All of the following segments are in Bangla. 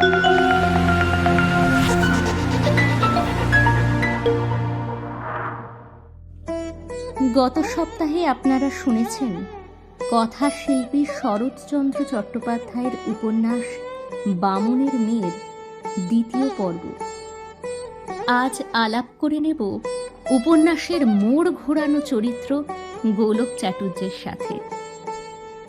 গত সপ্তাহে আপনারা শুনেছেন কথা শিল্পী শরৎচন্দ্র চট্টোপাধ্যায়ের উপন্যাস বামনের মেয়ের দ্বিতীয় পর্ব। আজ আলাপ করে নেব উপন্যাসের মোড় ঘোরানো চরিত্র গোলক চাটুর্যের সাথে।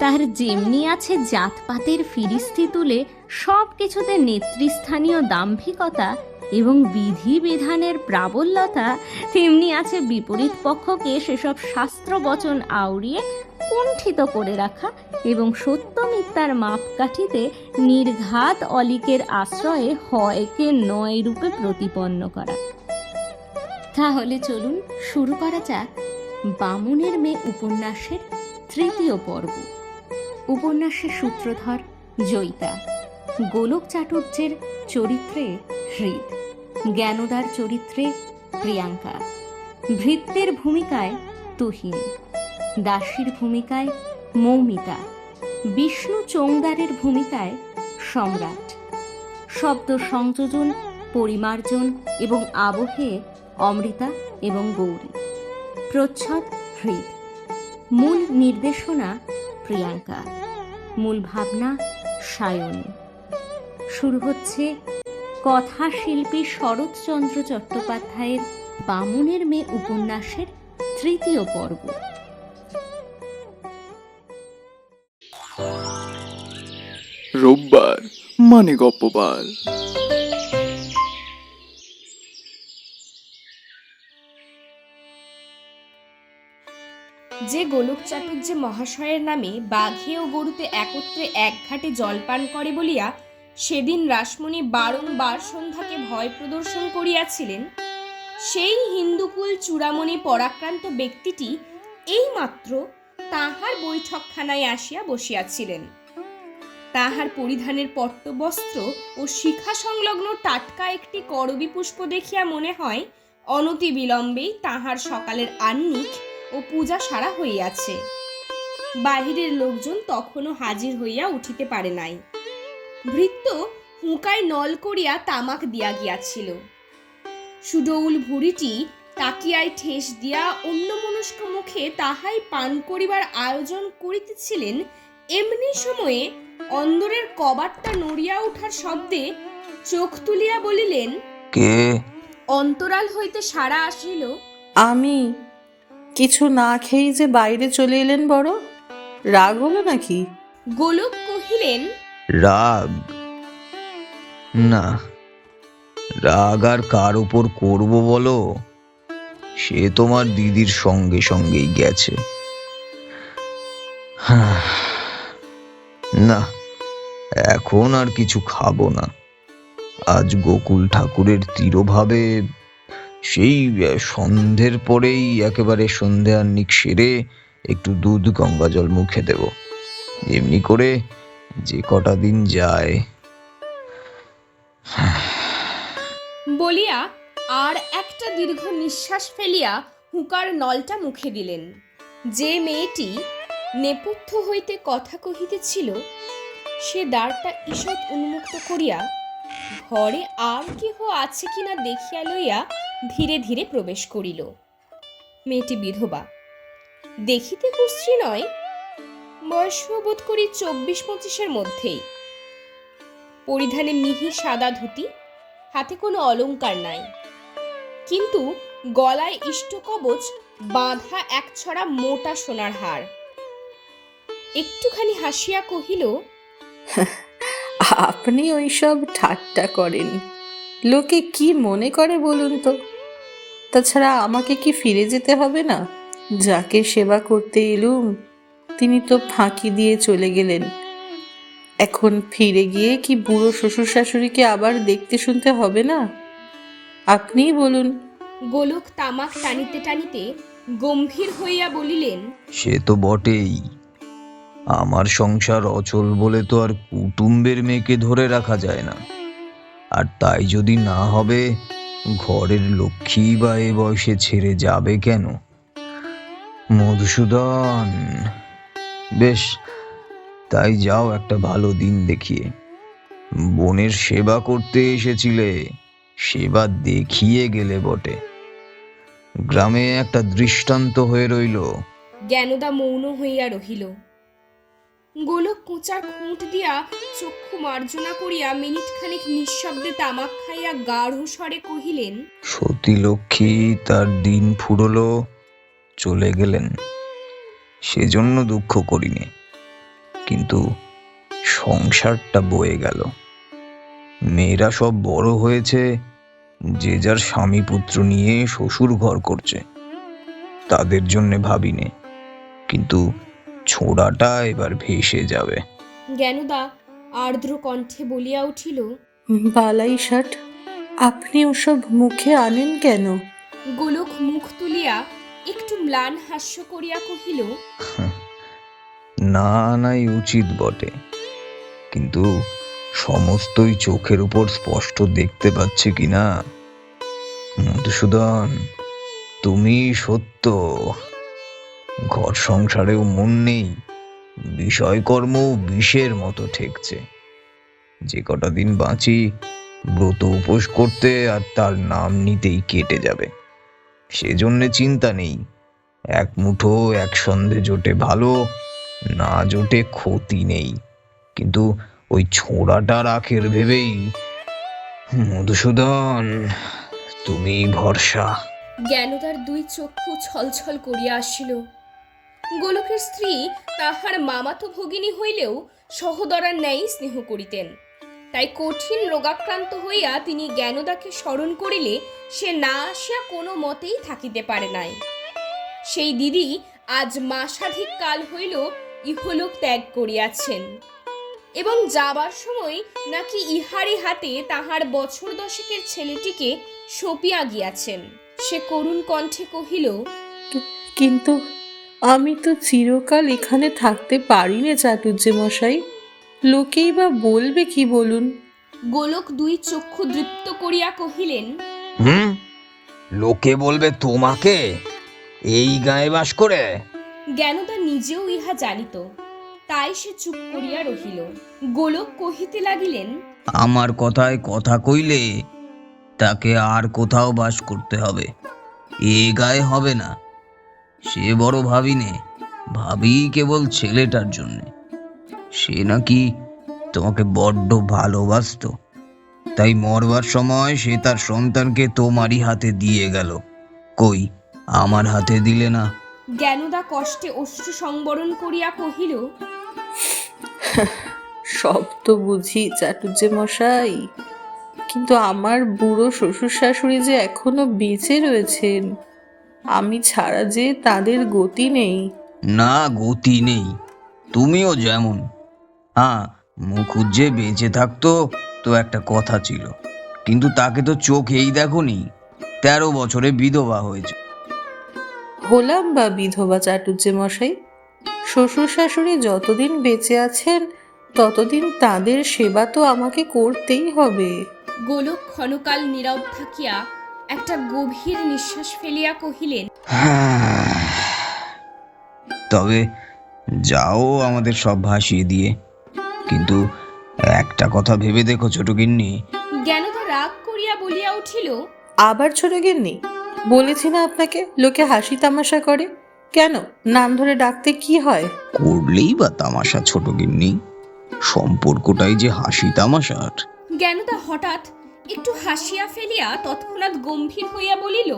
তার যেমনি আছে জাতপাতের ফিরিস্তি তুলে সব কিছুতে নেতৃস্থানীয় দাম্ভিকতা এবং বিধিবিধানের প্রাবল্যতা, তেমনি আছে বিপরীত পক্ষকে সেসব শাস্ত্র বচন আউড়িয়ে কুণ্ঠিত করে রাখা এবং সত্য মিথ্যার মাপকাঠিতে নির্ঘাত অলিকের আশ্রয়ে হয়কে নয় রূপে প্রতিপন্ন করা। তাহলে চলুন শুরু করা যাক বামুনের মেয়ে উপন্যাসের তৃতীয় পর্ব। উপন্যাসের সূত্রধর জয়িতা। গোলক চাটুর্যের চরিত্রে হৃদ। জ্ঞানদার চরিত্রে প্রিয়াঙ্কা। ভৃত্যের ভূমিকায় তুহিন। দাসীর ভূমিকায় মৌমিতা। বিষ্ণু চৌংদারের ভূমিকায় সম্রাট। শব্দ সংযোজন, পরিমার্জন এবং আবহে অমৃতা এবং গৌরী। প্রচ্ছদ হৃদ। মূল নির্দেশনা প্রিয়াঙ্কা মূল ভাবনা সায়ন। শুরু হচ্ছে কথা শিল্পী শরৎচন্দ্র চট্টোপাধ্যায়ের বামুনের মেয়ে উপন্যাসের তৃতীয় পর্ব। রোববার মানে গপ্পবার যে গোলক চাটুর্য মহাশয়ের নামে বাঘে ও গরুতে একত্রে এক ঘাটে জলপান করে বলিয়া সেদিন রাসমণি বারংবার সন্ধ্যাকে ভয় প্রদর্শন করিয়াছিলেন, সেই হিন্দুকুল চূড়ামণি পরাক্রান্ত ব্যক্তিটি এইমাত্র তাহার বৈঠকখানায় আসিয়া বসিয়াছিলেন। তাহার পরিধানের পট্টবস্ত্র ও শিখা সংলগ্ন টাটকা একটি করবী পুষ্প দেখিয়া মনে হয় অনতি বিলম্বেই তাহার সকালের আহ্নিক ও পূজা সারা হইয়াছে। বাহিরের লোকজন তখনও হাজির হইয়া উঠিতে পারে নাই। ভৃত্য হুঁকায় নল করিয়া তামাক দিয়া গিয়াছিল। সুডৌল ভুড়িটি তাকিয়ায় ঠেস দিয়া অন্যমনস্ক মুখে তাহাই পান করিবার আয়োজন করিতেছিলেন এমনি সময়ে অন্দরের কবাটটা নড়িয়া ওঠার শব্দে চোখ তুলিয়া বলিলেন কে? অন্তরাল হইতে সারা আসিল আমি। কিছু না খেয়েই যে বাইরে চলে এলেন বড়? রাগ হলো নাকি? গোলক কহিলেন রাগ? না। রাগ আর কার উপর করব বলো? সে তোমার দিদির সঙ্গে সঙ্গেই গেছে। না এখন আর কিছু খাব না। আজ গোকুল ঠাকুরের তিরোভাবে সেই সন্ধ্যের পরেই একেবারে সন্ধে আহ্নিক সেরে একটু দুধ গঙ্গা জল মুখে দেব। এমনি করে যে কটা দিন যায়। বলিয়া আর একটা দীর্ঘ নিঃশ্বাস ফেলিয়া হুকার নলটা মুখে দিলেন। যে মেয়েটি নেপথ্য হইতে কথা কহিতেছিল, সে দ্বারটা ঈষৎ উন্মুক্ত করিয়া ঘরে আর কেহ আছে কিনা দেখিয়া লইয়া ধীরে ধীরে প্রবেশ করিল। মেয়েটি বিধবা। দেখিতে কুশ্রী নয় বয়স বোধ করি চব্বিশ পঁচিশের মধ্যেই। পরিধানে মিহি সাদা ধুতি, হাতে কোনো অলঙ্কার নাই। কিন্তু গলায় ইষ্টকবচ বাঁধা এক ছড়া মোটা সোনার হার। একটুখানি হাসিয়া কহিল আপনি ওইসব ঠাট্টা করেন। লোকে কি মনে করে বলুন তো? তাছাড়া আমাকে কি ফিরে যেতে হবে না? যাকে সেবা করতে এলুম তিনি তো ফাঁকি দিয়ে চলে গেলেন। এখন ফিরে গিয়ে কি বুড়ো শ্বশুর শাশুড়িকে আবার দেখতে শুনতে হবে না? আপনিই বলুন। গোলক তামাক টানিতে টানিতে গম্ভীর হইয়া বলিলেন সে তো বটেই। আমার সংসার অচল বলে তো আর কুটুম্বের মেয়েকে ধরে রাখা যায় না। আর তাই যদি না হবে, ঘরের লক্ষ্মী বা এ বয়সে ছেড়ে যাবে কেন? মধুসূদন, বেশ, তাই যাও একটা ভালো দিন দেখিয়ে। বোনের সেবা করতে এসেছিলে, সেবা দেখিয়ে গেলে বটে। গ্রামে একটা দৃষ্টান্ত হয়ে রইল। জ্ঞানদা মৌন হইয়া রহিল। গোলক কোঁচার খুঁট দিয়া চক্ষু মার্জনা করিয়া মিনিট খানিক নিঃশব্দে তামাক খাইয়া গাঢ় স্বরে কহিলেন, সতী লক্ষ্মী, তার দিন ফুরলো, চলে গেলেন। সেজন্য দুঃখ করিনি। কিন্তু সংসারটা বয়ে গেল। মেয়েরা সব বড় হয়েছে, যে যার স্বামী পুত্র নিয়ে শ্বশুর ঘর করছে। তাদের জন্যে ভাবিনে। কিন্তু ছোড়াটা এবার ভেসে যাবে। জ্ঞানদা আর্দ্র কণ্ঠে বলিয়া উঠিল বালাই ষাট আপনি ওসব মুখে আনেন কেন? গোলক মুখ তুলিয়া একটু ম্লান হাস্য করিয়া কহিল না নাই উচিত বটে। কিন্তু সমস্তই চোখের উপর স্পষ্ট দেখতে পাচ্ছে কিনা? মধুসূদন তুমি সত্য। ঘর সংসারেও মন নেই, বিষয়কর্ম বিষের মতো ঠেকছে। যে কটা দিন বাঁচি, ব্রত উপোস করতে আর তার নাম নিতেই কেটে যাবে। সেজন্যে চিন্তা নেই, এক মুঠো, এক সন্ধে জোটে ভালো, না জোটে ক্ষতি নেই। কিন্তু ওই ছোড়াটার আখের ভেবেই, মধুসূদন, তুমি ভরসা। জ্ঞানদার দুই চক্ষু ছলছল করিয়া আসিল। গোলকের স্ত্রী তাহার মামাতো ভগিনী হইলেও সহদরার ন্যায় স্নেহ করিতেন। তাই কঠিন রোগাক্রান্ত হইয়া তিনি জ্ঞানদাকে স্মরণ করিলে সে না আসিয়া কোনো মতেই থাকিতে পারে নাই। সেই দিদি আজ মাসাধিক কাল হইল ইহলোক ত্যাগ করিয়াছেন। এবং যাবার সময় নাকি ইহারি হাতে তাহার বছর দশেকের ছেলেটিকে সঁপিয়া গিয়াছেন। সে করুণ কণ্ঠে কহিল, কিন্তু আমি তো চিরকাল এখানে থাকতে পারি না চাটুর্যে মশাই লোকেই বা বলবে কি বলুন? গোলক দুই চক্ষু দৃপ্ত করিয়া কহিলেন হুম লোকে বলবে তোমাকে? এই গায়ে বাস করে? জ্ঞানদা নিজেও ইহা জানিত। তাই সে চুপ করিয়া রহিল। গোলক কহিতে লাগিলেন আমার কথায় কথা কইলে তাকে আর কোথাও বাস করতে হবে। এ গায়ে হবে না। সে বড় ভাবিনে ভাবি কেবল ছেলেটার জন্যে। সে নাকি তোমাকে বড্ড ভালোবাসতো। তাই মরবার সময় সে তার সন্তানকে তোমারই হাতে দিয়ে গেল। কই আমার হাতে দিলে না? জ্ঞানদা কষ্টে অশ্রু সংবরণ করিয়া কহিল সব তো বুঝি চাটুর্যে মশাই কিন্তু আমার বুড়ো শ্বশুর শাশুড়ি যে এখনও বেঁচে রয়েছেন। আমি ছাড়া যে তাদের গতি নেই। না গতি নেই। তুমিও যেমন। হ্যাঁ মুখুজ্জে বেঁচে থাকতো তো একটা কথা ছিল। কিন্তু তাকে তো চোখেই দেখোনি। তেরো বছরে বিধবা হয়েছে। হলাম বা বিধবা চাটুর্যে মশাই। শ্বশুর শাশুড়ি যতদিন বেঁচে আছেন ততদিন তাদের সেবা তো আমাকে করতেই হবে। গোলক ক্ষণকাল নীরব থাকিয়া একটা গভীর নিঃশ্বাস ফেলিয়া কহিলেন তবে যাও আমাদের সব ভাসিয়ে দিয়ে। কিন্তু একটা কথা ভেবে দেখো ছোট গিন্নি। জ্ঞানদা রাগ করিয়া বলিয়া উঠিল আবার ছোট গিন্নি বলেছি না আপনাকে লোকে হাসি তামাশা করে? কেন? নাম ধরে ডাকতে কি হয়? করলেই বা তামাশা ছোট গিন্নি। সম্পর্কটাই যে হাসি তামাশার। জ্ঞানদা হঠাৎ একটু হাসিয়া ফেলিয়া তৎক্ষণাৎ গম্ভীর হইয়া বলিল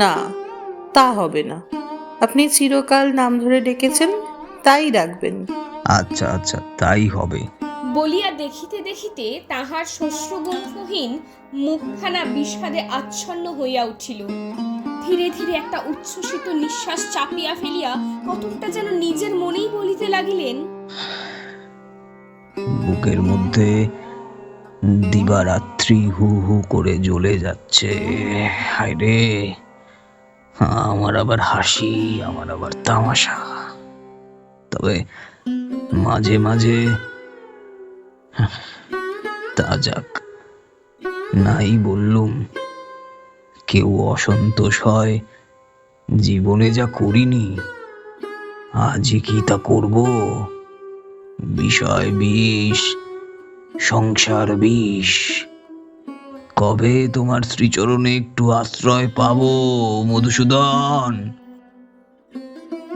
না তা হবে না। আপনি চিরকাল নাম ধরে ডেকেছেন তাই ডাকবেন। আচ্ছা আচ্ছা তাই হবে। বলিয়া দেখিতে দেখিতে তাহার শ্বশ্রুগুম্ফহীন মুখখানা বিষাদে আচ্ছন্ন হইয়া উঠিল। ধীরে ধীরে একটা উচ্ছ্বসিত নিঃশ্বাস চাপিয়া ফেলিয়া কতকটা যেন নিজের মনেই বলিতে লাগিলেন বুকের মধ্যে দিবারাত্রি হু হু করে জ্বলে যাচ্ছে। হায় রে। আমার আবার হাসি, আমার আবার তামাশা। তবে মাঝে মাঝে তা যাক, নাই বললুম, কেউ অসন্তোষ হয়, জীবনে যা করিনি, আজই কি তা করব? বিষয় বিষ সংসার বিষ। কবে তোমার শ্রীচরণে একটু আশ্রয় পাব মধুসূদন?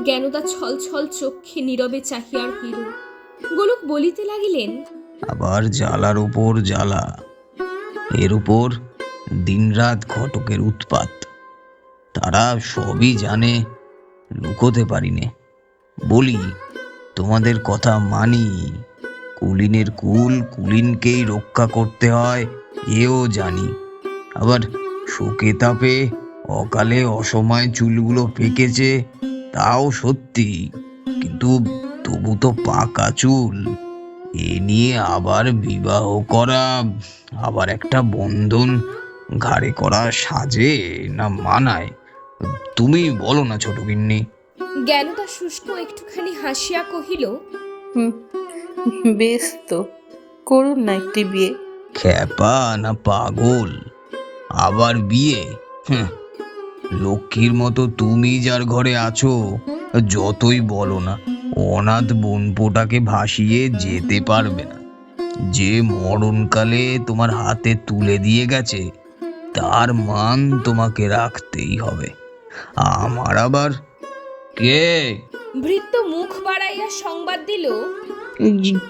জ্ঞানদা ছল ছল চক্ষে নীরবে চাহিয়ার হইল গোলক বলিতে লাগিলেন আবার জ্বালার উপর জ্বালা। এর উপর দিনরাত ঘটকের উৎপাত। তারা সবই জানে লুকোতে পারিনে। বলি তোমাদের কথা মানি। কুলিনের কুল কুলিনকেই রক্ষা করতে হয়, এও জানি। আবার শোকে তাপে অকালে অসময় চুলগুলো পেকেছে, তাও সত্যি। কিন্তু তবু তো পাকা চুল। এ নিয়ে আবার বিবাহ করা, আবার একটা বন্ধন ঘাড়ে করা সাজে না মানায়? তুমি বলো না ছোট গিন্নি জ্ঞানদা শুষ্ক একটুখানি হাসিয়া কহিল বেশ তো করুন না একটি বিয়ে। খ্যাপা না পাগল। আবার বিয়ে? হুঁ, লক্ষ্মীর মতো তুমি যার ঘরে আছো যতই বলো না অনাথ বোনপোটাকে ভাসিয়ে যেতে পারবে না। যে মরণকালে তোমার হাতে তুলে দিয়ে গেছে তার মান তোমাকে রাখতেই হবে। আমার আবার কে? ভৃত্য মুখ বাড়াইয়া সংবাদ দিল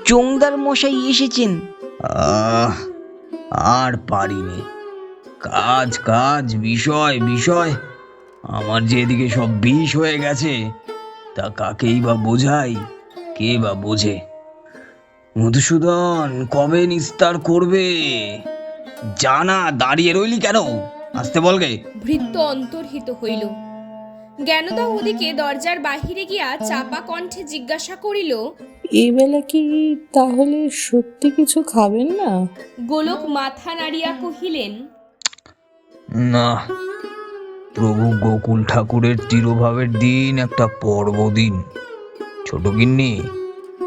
জংদার মশাই এসেছেন। আহ আর পারিনি। কাজ কাজ বিষয় বিষয়। আমার যে এদিকে সব বিষ হয়ে গেছে তা কাকেই বা বোঝাই? কে বা বোঝে? মধুসূদন কবে নিস্তার করবে? জানা দাঁড়িয়ে রইলি কেন? আসতে বলগে ভৃত্য অন্তর্হিত হইল। জ্ঞানদা ওদিকে দরজার বাহিরে গিয়া চাপা কণ্ঠে জিজ্ঞাসা করিল এই বেলা কি তাহলে সত্যি কিছু খাবেন না? গোলক মাথা নাড়িয়া কহিলেন না প্রভু গোকুল ঠাকুরের তিরোভাবের দিন একটা পর্বদিন ছোট গিন্নি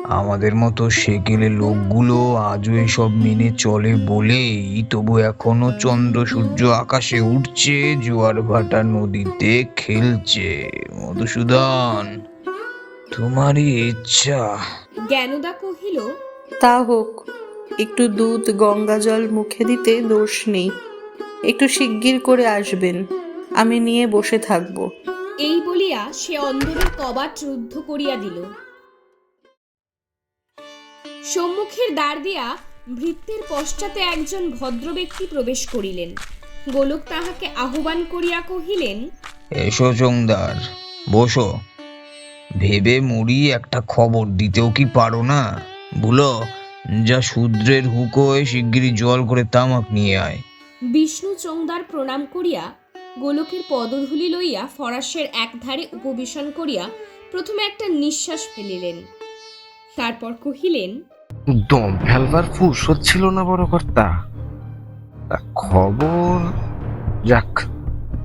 আমাদের মতো সেকেলে লোকগুলো আজও এসব মেনে চলে বলেই তবু এখনও চন্দ্র সূর্য আকাশে উঠছে জোয়ার ভাটা নদীতে খেলছে। মধুসূদন তোমারই ইচ্ছা। জ্ঞানদা কহিল তা হোক একটু দুধ গঙ্গা জল মুখে দিতে দোষ নেই। একটু শিগগির করে আসবেন আমি নিয়ে বসে থাকব। এই বলিয়া সে অন্ধরের কবাট রুদ্ধ করিয়া দিল। সম্মুখের দ্বার দিয়া ভৃত্যের পশ্চাতে একজন ভদ্র ব্যক্তি প্রবেশ করিলেন। গোলক তাহাকে আহ্বান করিয়া কহিলেন এসো চংদার বসো। ভেবে মুড়ি একটা খবর দিতেও কি পারো না? বলো যা শূদ্রের হুকোয় শিগগিরই জল করে তামাক নিয়ে আয়। বিষ্ণু চৌদার প্রণাম করিয়া গোলকের পদধূলি লইয়া ফরাসের একধারে উপবেশন করিয়া প্রথমে একটা নিঃশ্বাস ফেলিলেন। তারপর কহিলেন দম ফেলবার ফুরসত ছিল না বড় কর্তা। খবর যাক।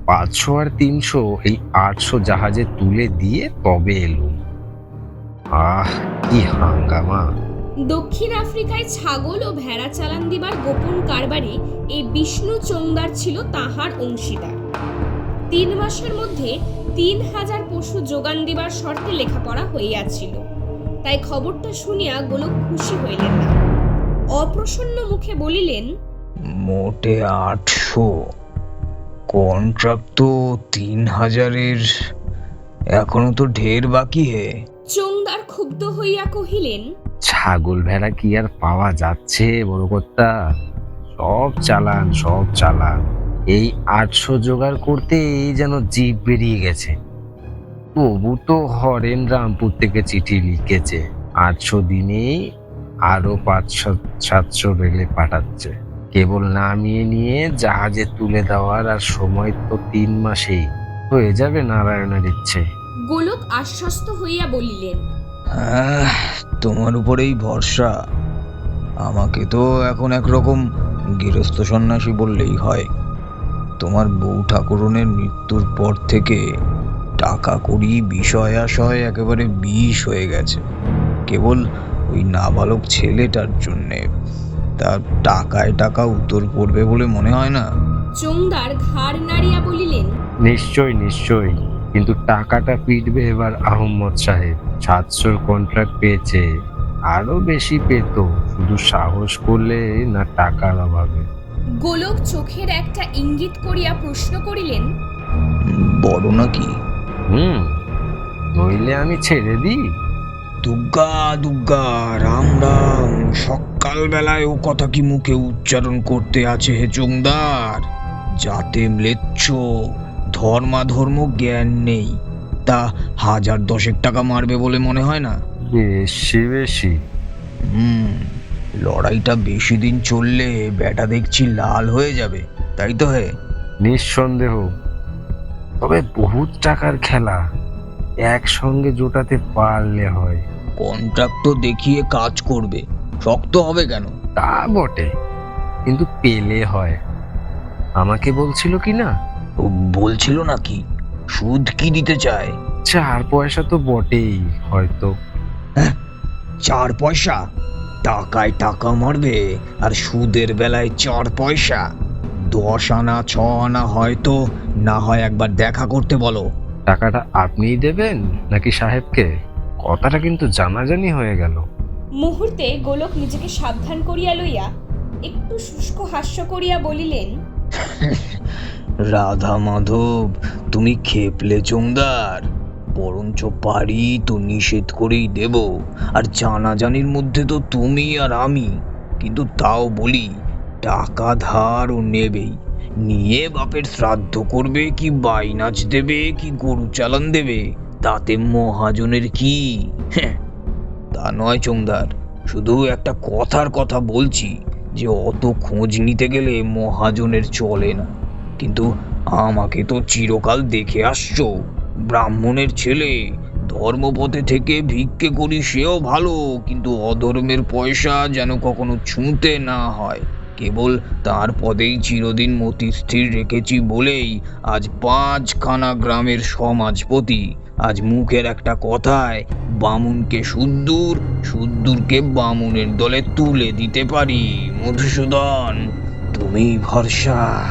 পাঁচশো আর তিনশো এই আটশো জাহাজে তুলে দিয়ে তবে এলুম? আহ কি হাঙ্গামা। দক্ষিণ আফ্রিকায় ছাগল ও ভেড়া চালান দিবার গোপন কারবারে এই বিষ্ণু চৌদার ছিল তাহার অংশীদার। তিন মাসের মধ্যে তিন হাজার পশু যোগান দিবার শর্তে লেখাপড়া হইয়াছিল। তাই খবরটা শুনিয়া গোলক খুশি হইলেন না। অপ্রসন্ন মুখে বলিলেন মোটে আটশো। কন্ট্রাক্ট তো তিন হাজারের। এখনও তো ঢের বাকি হে। চৌদার ক্ষুব্ধ হইয়া কহিলেন ছাগল ভেড়া কি আর পাওয়া যাচ্ছে বড় কর্তা? সব চালান সব চালান। এই আটশো জোগাড় করতে এই যেন জিপ বেরিয়ে গেছে। তবু তো হরেন রামপুর থেকে চিঠি লিখেছে আটশো দিনেই আরও পাঁচশো সাতশো রেলে পাঠাচ্ছে। কেবল নামিয়ে নিয়ে জাহাজে তুলে দেওয়ার আর সময় তো তিন মাসেই। হয়ে যাবে নারায়ণের ইচ্ছে। গোলক আশ্বস্ত হইয়া বলিলেন আহ, তোমার উপরেই ভরসা। আমাকে তো এখন একরকম গৃহস্থ সন্ন্যাসী বললেই হয়। তোমার বউ ঠাকুরনের মৃত্যুর পর থেকে টাকা করি বিষয় আশয় একেবারে বিষ হয়ে গেছে। কেবল ওই নাবালক ছেলেটার জন্যে তার টাকায় টাকা উত্তর পড়বে বলে মনে হয় না। চৌদার ঘাড় নাড়িয়া বলিলেন নিশ্চয় নিশ্চয়। কিন্তু টাকাটা পিটবে এবার আহম্মদ সাহেব। সাতশোর কন্ট্রাক্ট পেয়েছে। আরও বেশি পেত। শুধু সাহস করলে না টাকার অভাবে। গোলক চোখের একটা ইঙ্গিত করিয়া প্রশ্ন করিলেন বড় নাকি? হুম নইলে আমি ছেড়ে দিই। দুর্গা দুর্গা রাম রাম সকাল বেলায় ও কথা কি মুখে উচ্চারণ করতে আছে হে চোংদার? যাতে ম্লেচ্ছ ধর্মাধর্ম জ্ঞান নেই। তা হাজার দশেক টাকা মারবে বলে মনে হয় না? বেশি বেশি। হুম লড়াইটা বেশি দিন চললে ব্যাটা দেখছি লাল হয়ে যাবে তাই তো হে? নিঃসন্দেহ। তবে বহুত টাকার খেলা একসঙ্গে জোটাতে পারলে হয়। কন্ট্রাক্ট তো দেখিয়ে কাজ করবে। শক্ত হবে কেন? তা বটে কিন্তু পেলে হয়। আমাকে বলছিল কি না? ও বলছিল নাকি সুদ কি দিতে চায়? চার পয়সা তো বটেই হয়তো। চার পয়সা? টাকায় টাকা মারবে আর সুদের বেলায় চার পয়সা। দশ আনা ছ আনা হয়তো না হয় একবার দেখা করতে বলো। টাকাটা আপনিই দেবেন নাকি সাহেবকে? কথাটা কিন্তু জানাজানি হয়ে গেল। মুহূর্তে গোলক নিজেকে সাবধান করিয়া লইয়া একটু শুষ্ক হাস্য করিয়া বলিলেন রাধা মাধব তুমি খেপলে চোংদার। বরঞ্চ পারি তো নিষেধ করেই দেব। আর জানাজানির মধ্যে তো তুমি আর আমি। কিন্তু তাও বলি টাকা ধার ও নেবেই। নিয়ে বাপের শ্রাদ্ধ করবে কি বাইনাচ দেবে কি গরু চালান দেবে। তাতে মহাজনের কি? হ্যাঁ, তা নয় চোংদার শুধু একটা কথার কথা বলছি যে অত খোঁজ নিতে গেলে মহাজনের চলে না। কিন্তু আমাকে তো চিরকাল দেখে আসছো ব্রাহ্মণের ছেলে ধর্মপথে থেকে ভিক্ষে করি সেও ভালো কিন্তু অধর্মের পয়সা যেন কখনো ছুঁতে না হয়। কেবল তার পদেই চিরদিন মতি স্থির রেখেছি বলেই আজ পাঁচখানা গ্রামের সমাজপতি। আজ মুখের একটা কথায় বামুনকে সুদ্দূর, সুদ্দূরকে বামুনের দলে তুলে দিতে পারি, মধুসূদন। তুমি ভরসা?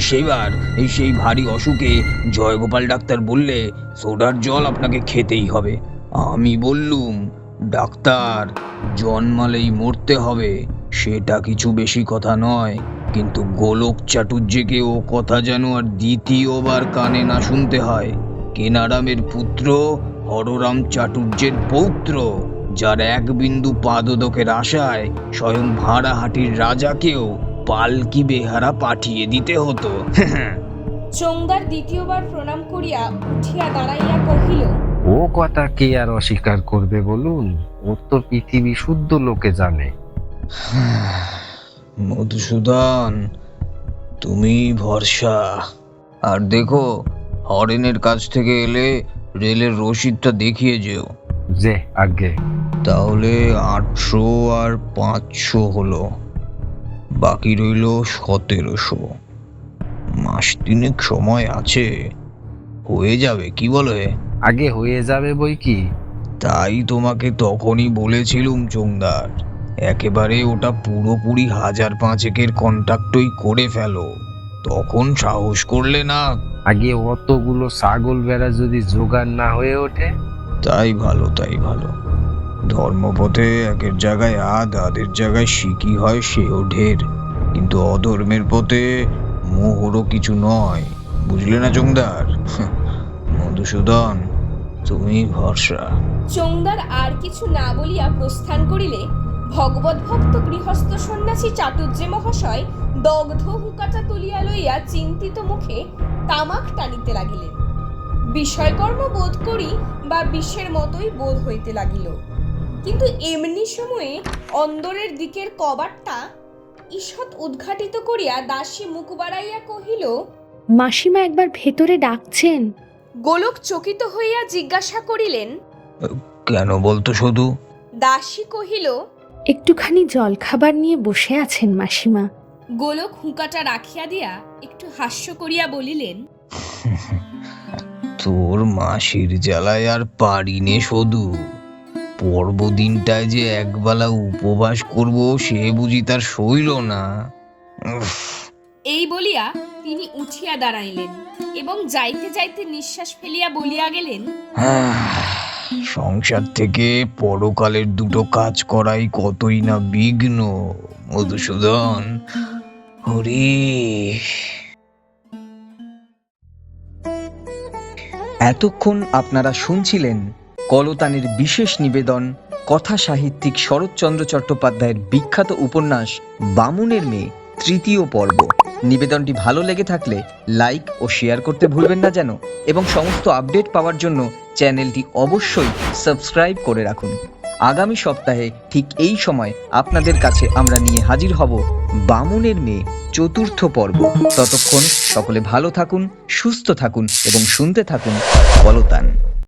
সেইবার এই সেই ভারী অসুখে জয়গোপাল ডাক্তার বললে, সোডার জল আপনাকে খেতেই হবে। আমি বললুম, ডাক্তার, জন্মালেই মরতে হবে। সেটা কিছু বেশি কথা নয় কিন্তু গোলক চাটুর্যকে ও কথা যেন আর দ্বিতীয়বার কানে না শুনতে হয়। কেনারামের পুত্র হররাম চাটুর্যের পৌত্র যার এক বিন্দু পাদদকের আশায় স্বয়ং ভাড়াহাটির রাজাকেও পালকি বেহারা পাঠিয়ে দিতে হতো। চোংদার দ্বিতীয়বার প্রণাম করিয়া উঠিয়া দাঁড়াইয়া কহিল ও কথা কে আর অস্বীকার করবে বলুন? ও তো পৃথিবী শুদ্ধ লোকে জানে। মধুসূদন তুমি ভরসা। আর দেখো হরেনের কাছ থেকে এলে রেলের রসিদটা দেখিয়ে যেও। যে আগে। তাহলে আটশো আর পাঁচশো হলো। বাকি রইল সতেরোশো। মাস তিনেক সময় আছে। হয়ে যাবে কি বলো? আগে হয়ে যাবে বই কি? তাই তোমাকে তখনই বলেছিলুম চোংদার একেবারে ওটা পুরোপুরি হাজার পাঁচেকের কন্ট্রাক্টই করে ফেলো। তখন সাহস করলে না। আগে অতগুলো ছাগল বেড়া যদি জোগাড় না হয়ে ওঠে? তাই ভালো তাই ভালো। ধর্মপথে একের জায়গায় আদ আদের জায়গায় শিকি হয় সেও ঢের। কিন্তু অধর্মের পথে মোহরও কিছু নয়। বুঝলে না চোংদার মধুসূদন তুমি ভরসা। চোংদার আর কিছু না বলিয়া প্রস্থান করিলে ভগবত ভক্ত গৃহস্থ সন্ন্যাসী চাটুর্যে মহাশয় দগ্ধ হুকাটা তুলিয়া লইয়া চিন্তিত মুখে তামাক টানিতে লাগিলেন। বিষয়কর্ম বোধ করি বা বিশ্বের মতোই বোধ হইতে লাগিল। কিন্তু এমনি সময়ে অন্দরের দিকের কবাটটা ঈষৎ উদ্ঘাটিত করিয়া দাসী মুখ বাড়াইয়া কহিল মাসিমা একবার ভেতরে ডাকছেন। গোলক চকিত হইয়া জিজ্ঞাসা করিলেন কেন বলতো শুধু? দাসী কহিল একটুখানি জলখাবার নিয়ে বসে আছেন মাসিমা। গোলক হুঁকাটা রাখিয়া দিয়া একটু হাস্য করিয়া বলিলেন তোর মাসির জ্বালায় আর পারি নে শুধু পর্বদিনটায় যে একবেলা উপবাস করব সে বুঝি তার সইল না। উফ, এই বলিয়া তিনি উঠিয়া দাঁড়াইলেন এবং যাইতে যাইতে নিঃশ্বাস ফেলিয়া বলিয়া গেলেন আহ, সংসার থেকে পরকালের দুটো কাজ করাই কতই না বিঘ্ন, মধুসূদন। হরি। এতক্ষণ আপনারা শুনছিলেন কলতানের বিশেষ নিবেদন কথা সাহিত্যিক শরৎচন্দ্র চট্টোপাধ্যায়ের বিখ্যাত উপন্যাস বামুনের মেয়ে, তৃতীয় পর্ব। নিবেদনটি ভালো লেগে থাকলে লাইক ও শেয়ার করতে ভুলবেন না যেন, এবং সমস্ত আপডেট পাওয়ার জন্য চ্যানেলটি অবশ্যই সাবস্ক্রাইব করে রাখুন। আগামী সপ্তাহে ঠিক এই সময় আপনাদের কাছে আমরা নিয়ে হাজির হব বামুনের মেয়ে চতুর্থ পর্ব। ততক্ষণ সকলে ভালো থাকুন, সুস্থ থাকুন এবং শুনতে থাকুন কলতান